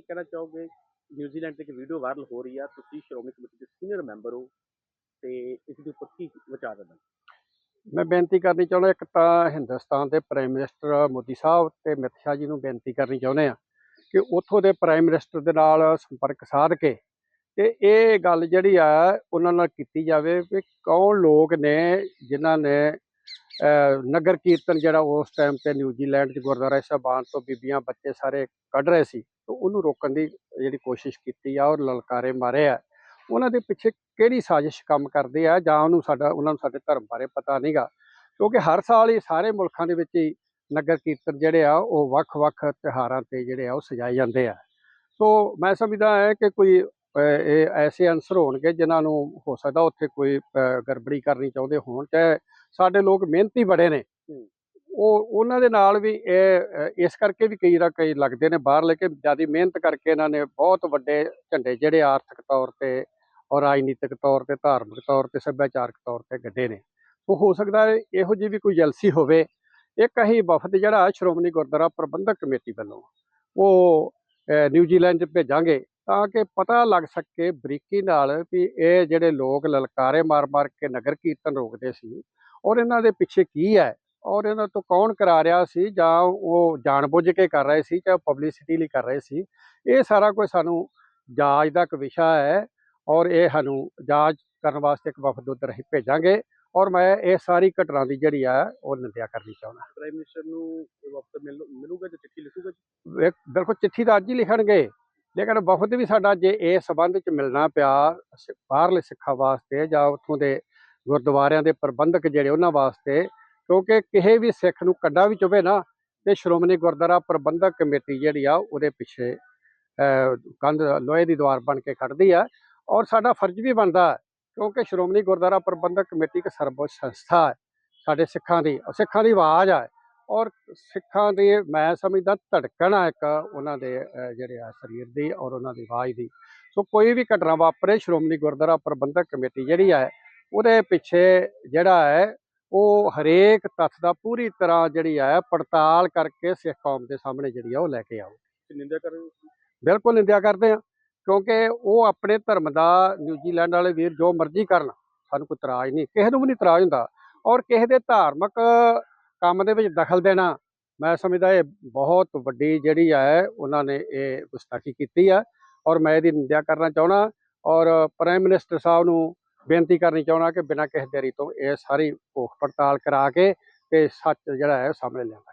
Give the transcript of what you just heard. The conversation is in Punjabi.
ਕੀ ਕਹਿਣਾ ਚਾਹੋਗੇ? ਨਿਊਜ਼ੀਲੈਂਡ ਤੇ ਇੱਕ ਵੀਡੀਓ ਵਾਇਰਲ ਹੋ ਰਹੀ ਆ। ਤੁਸੀਂ ਸ਼੍ਰੋਮਣੀ ਕਮੇਟੀ ਦੇ ਸੀਨੀਅਰ ਮੈਂਬਰ ਹੋ ਤੇ ਇਸ ਦੇ ਉੱਪਰ ਕੀ ਵਿਚਾਰ ਦੇਣਾ ਮੈਂ ਬੇਨਤੀ ਕਰਨੀ ਚਾਹੁੰਦਾ, ਇੱਕ ਤਾਂ ਹਿੰਦੁਸਤਾਨ ਦੇ ਪ੍ਰਾਈਮ ਮਿਨਿਸਟਰ ਮੋਦੀ ਸਾਹਿਬ ਤੇ ਅਮਿਤ ਸ਼ਾਹ ਜੀ ਨੂੰ ਬੇਨਤੀ ਕਰਨੀ ਚਾਹੁੰਦੇ ਆ ਕਿ ਉੱਥੋਂ ਦੇ ਪ੍ਰਾਈਮ ਮਿਨਿਸਟਰ ਦੇ ਨਾਲ ਸੰਪਰਕ ਸਾਧ ਕੇ ਤੇ ਇਹ ਗੱਲ ਜਿਹੜੀ ਆ, ਉਹਨਾਂ ਨਾਲ ਕੀਤੀ ਜਾਵੇ ਵੀ ਕੌਣ ਲੋਕ ਨੇ ਜਿਨ੍ਹਾਂ ਨੇ ਨਗਰ ਕੀਰਤਨ ਜਿਹੜਾ ਉਸ ਟਾਈਮ ਤੇ ਨਿਊਜ਼ੀਲੈਂਡ 'ਚ ਗੁਰਦੁਆਰਾ ਸਾਹਿਬਾਨ ਤੋਂ ਬੀਬੀਆਂ, ਬੱਚੇ ਸਾਰੇ ਕੱਢ ਰਹੇ ਸੀ, ਤੇ ਉਹਨੂੰ ਰੋਕਣ ਦੀ ਜਿਹੜੀ ਕੋਸ਼ਿਸ਼ ਕੀਤੀ ਆ ਔਰ ਲਲਕਾਰੇ ਮਾਰੇ ਆ। ਉਹਨਾਂ ਦੇ ਪਿੱਛੇ ਕਿਹੜੀ ਸਾਜ਼ਿਸ਼ ਕੰਮ ਕਰਦੇ ਆ ਜਾਂ ਉਹਨੂੰ ਸਾਡਾ, ਉਹਨਾਂ ਨੂੰ ਸਾਡੇ ਧਰਮ ਬਾਰੇ ਪਤਾ ਨਹੀਂਗਾ ਕਿਉਂਕਿ ਹਰ ਸਾਲ ਹੀ ਸਾਰੇ ਮੁਲਕਾਂ ਦੇ ਵਿੱਚ ਹੀ ਨਗਰ ਕੀਰਤਨ ਜਿਹੜੇ ਆ, ਉਹ ਵੱਖ-ਵੱਖ ਤਿਉਹਾਰਾਂ ਤੇ ਜਿਹੜੇ ਆ, ਉਹ ਸਜਾਏ ਜਾਂਦੇ ਆ। ਸੋ ਮੈਂ ਸਮਝਦਾ ਹੈ ਕਿ ਕੋਈ ਇਹ ਐਸੇ ਅਨਸਰ ਹੋਣਗੇ ਜਿਨ੍ਹਾਂ ਨੂੰ ਹੋ ਸਕਦਾ ਉੱਥੇ ਕੋਈ ਅਹ, ਗੜਬੜੀ ਕਰਨੀ ਚਾਹੁੰਦੇ ਹੋਣ ਚਾਹੇ ਸਾਡੇ ਲੋਕ ਮਿਹਨਤੀ ਬੜੇ ਨੇ। ਉਹ ਉਹਨਾਂ ਦੇ ਨਾਲ ਵੀ ਇਹ ਅਹ, ਇਸ ਕਰਕੇ ਵੀ ਕਈ ਰਾ ਕਈ ਲੱਗਦੇ ਨੇ ਬਾਹਰ ਲੈ ਕੇ ਜ਼ਿਆਦਾ ਮਿਹਨਤ ਕਰਕੇ ਇਹਨਾਂ ਨੇ ਬਹੁਤ ਵੱਡੇ ਝੰਡੇ ਜਿਹੜੇ ਆਰਥਿਕ ਤੌਰ ਤੇ ਔਰ ਰਾਜਨੀਤਿਕ ਤੌਰ ਤੇ ਧਾਰਮਿਕ ਤੌਰ ਤੇ ਸੱਭਿਆਚਾਰਕ ਤੌਰ ਤੇ ਗੱਡੇ ਨੇ। ਉਹ ਹੋ ਸਕਦਾ ਹੈ ਇਹੋ ਜਿਹੀ ਵੀ ਕੋਈ ਜਲਸੀ ਹੋਵੇ। ਇੱਕ ਅਸੀਂ ਵਫਦ ਜਿਹੜਾ ਸ਼੍ਰੋਮਣੀ ਗੁਰਦੁਆਰਾ ਪ੍ਰਬੰਧਕ ਕਮੇਟੀ ਵੱਲੋਂ ਉਹ ਅਹ, ਨਿਊਜ਼ੀਲੈਂਡ 'ਚ ਭੇਜਾਂਗੇ। ਤਾਂ ਕਿ ਪਤਾ ਲੱਗ ਸਕੇ ਬਰੀਕੀ ਨਾਲ ਵੀ ਇਹ ਜਿਹੜੇ ਲੋਕ ਲਲਕਾਰੇ ਮਾਰ-ਮਾਰ ਕੇ ਨਗਰ ਕੀਰਤਨ ਰੋਕਦੇ ਸੀ ਔਰ ਇਹਨਾਂ ਦੇ ਪਿੱਛੇ ਕੀ ਹੈ ਔਰ ਇਹਨਾਂ ਤੋਂ ਕੌਣ ਕਰਾ ਰਿਹਾ ਸੀ ਜਾਂ ਉਹ ਜਾਣਬੁੱਝ ਕੇ ਕਰ ਰਹੇ ਸੀ ਜਾਂ ਪਬਲਿਸਿਟੀ ਲਈ ਕਰ ਰਹੇ ਸੀ ਇਹ ਸਾਰਾ ਕੁਝ ਸਾਨੂੰ ਜਾਂਚ ਦਾ ਇੱਕ ਵਿਸ਼ਾ ਹੈ ਔਰ ਇਹ ਸਾਨੂੰ ਜਾਂਚ ਕਰਨ ਵਾਸਤੇ ਇੱਕ ਵਫਦ ਉੱਧਰ ਅਸੀਂ ਭੇਜਾਂਗੇ ਔਰ ਮੈਂ ਇਹ ਸਾਰੀ ਘਟਨਾ ਦੀ ਜਿਹੜੀ ਆ ਉਹ ਨਿੰਦਿਆ ਕਰਨੀ ਚਾਹੁੰਦਾ। ਪ੍ਰਾਈਮ ਮਿਨਿਸਟਰ ਨੂੰ ਵਕਤ ਮਿਲ ਮਿਲੂਗਾ ਜਾਂ ਚਿੱਠੀ ਲਿਖੂਗਾ ਬਿਲਕੁਲ ਚਿੱਠੀ ਤਾਂ ਅੱਜ ਹੀ ਲਿਖਣਗੇ। ਲੇਕਿਨ ਬਹੁਤ ਵੀ ਸਾਡਾ ਜੇ ਇਹ ਸੰਬੰਧ ਚ ਮਿਲਣਾ ਪਿਆ ਸਿ- ਬਾਹਰਲੇ ਸਿੱਖਾਂ ਵਾਸਤੇ ਜਾਂ ਉੱਥੋਂ ਦੇ ਗੁਰਦੁਆਰਿਆਂ ਦੇ ਪ੍ਰਬੰਧਕ ਜਿਹੜੇ ਉਹਨਾਂ ਵਾਸਤੇ, ਕਿਉਂਕਿ ਕਿਸੇ ਵੀ ਸਿੱਖ ਨੂੰ ਕੱਢਾ ਵੀ ਚੁਵੇ ਨਾ, ਤੇ ਸ਼੍ਰੋਮਣੀ ਗੁਰਦੁਆਰਾ ਪ੍ਰਬੰਧਕ ਕਮੇਟੀ ਜਿਹੜੀ ਆ ਉਹਦੇ ਪਿੱਛੇ ਕੰਧ, ਲੋਹੇ ਦੀ ਦੀਵਾਰ ਬਣ ਕੇ ਖੜਦੀ ਆ ਔਰ ਸਾਡਾ ਫਰਜ਼ ਵੀ ਬਣਦਾ ਕਿਉਂਕਿ ਸ਼੍ਰੋਮਣੀ ਗੁਰਦੁਆਰਾ ਪ੍ਰਬੰਧਕ ਕਮੇਟੀ ਇੱਕ ਸਰਵਉੱਚ ਸੰਸਥਾ ਹੈ ਸਾਡੇ ਸਿੱਖਾਂ ਦੀ ਉਹ ਸਿੱਖਾਂ ਦੀ ਆਵਾਜ਼ ਆ। ਔਰ ਸਿੱਖਾਂ ਦੀ ਮੈਂ ਸਮਝਦਾ ਧੜਕਣ ਆ ਇੱਕ ਉਹਨਾਂ ਦੇ ਜਿਹੜੇ ਆ ਸਰੀਰ ਦੀ ਔਰ ਉਹਨਾਂ ਦੀ ਆਵਾਜ਼ ਦੀ। ਸੋ ਕੋਈ ਵੀ ਘਟਨਾ ਵਾਪਰੇ ਸ਼੍ਰੋਮਣੀ ਗੁਰਦੁਆਰਾ ਪ੍ਰਬੰਧਕ ਕਮੇਟੀ ਜਿਹੜੀ ਹੈ ਉਹਦੇ ਪਿੱਛੇ ਜਿਹੜਾ ਹੈ ਉਹ ਹਰੇਕ ਤੱਥ ਦਾ ਪੂਰੀ ਤਰ੍ਹਾਂ ਜਿਹੜੀ ਹੈ ਪੜਤਾਲ ਕਰਕੇ ਸਿੱਖ ਕੌਮ ਦੇ ਸਾਹਮਣੇ ਜਿਹੜੀ ਆ ਉਹ ਲੈ ਕੇ ਆਓ। ਨਿੰਦਿਆ ਕਰ ਬਿਲਕੁਲ ਨਿੰਦਿਆ ਕਰਦੇ ਆ ਕਿਉਂਕਿ ਉਹ ਆਪਣੇ ਧਰਮ ਦਾ ਨਿਊਜ਼ੀਲੈਂਡ ਵਾਲੇ ਵੀਰ ਜੋ ਮਰਜ਼ੀ ਕਰਨ ਸਾਨੂੰ ਕੋਈ ਇਤਰਾਜ਼ ਨਹੀਂ ਕਿਸੇ ਨੂੰ ਵੀ ਨਹੀਂ ਇਤਰਾਜ਼ ਹੁੰਦਾ। ਔਰ ਕਿਸੇ ਦੇ ਧਾਰਮਿਕ ਕੰਮ ਦੇ ਵਿੱਚ ਦਖਲ ਦੇਣਾ, ਮੈਂ ਸਮਝਦਾ ਇਹ ਬਹੁਤ ਵੱਡੀ ਜਿਹੜੀ ਹੈ ਉਹਨਾਂ ਨੇ ਇਹ ਗੁਸਤਾਖੀ ਕੀਤੀ ਆ ਔਰ ਮੈਂ ਇਹਦੀ ਨਿੰਦਿਆ ਕਰਨਾ ਚਾਹਣਾ ਔਰ ਪ੍ਰਾਈਮ ਮਿਨਿਸਟਰ ਸਾਹਿਬ ਨੂੰ ਬੇਨਤੀ ਕਰਨੀ ਚਾਹਣਾ ਕਿ ਬਿਨਾਂ ਕਿਸੇ ਦੇਰੀ ਤੋਂ ਇਹ ਸਾਰੀ ਭੋਖ ਪੜਤਾਲ ਕਰਾ ਕੇ ਤੇ ਸੱਚ ਜਿਹੜਾ ਹੈ ਸਾਹਮਣੇ ਲਿਆਂਦਾ।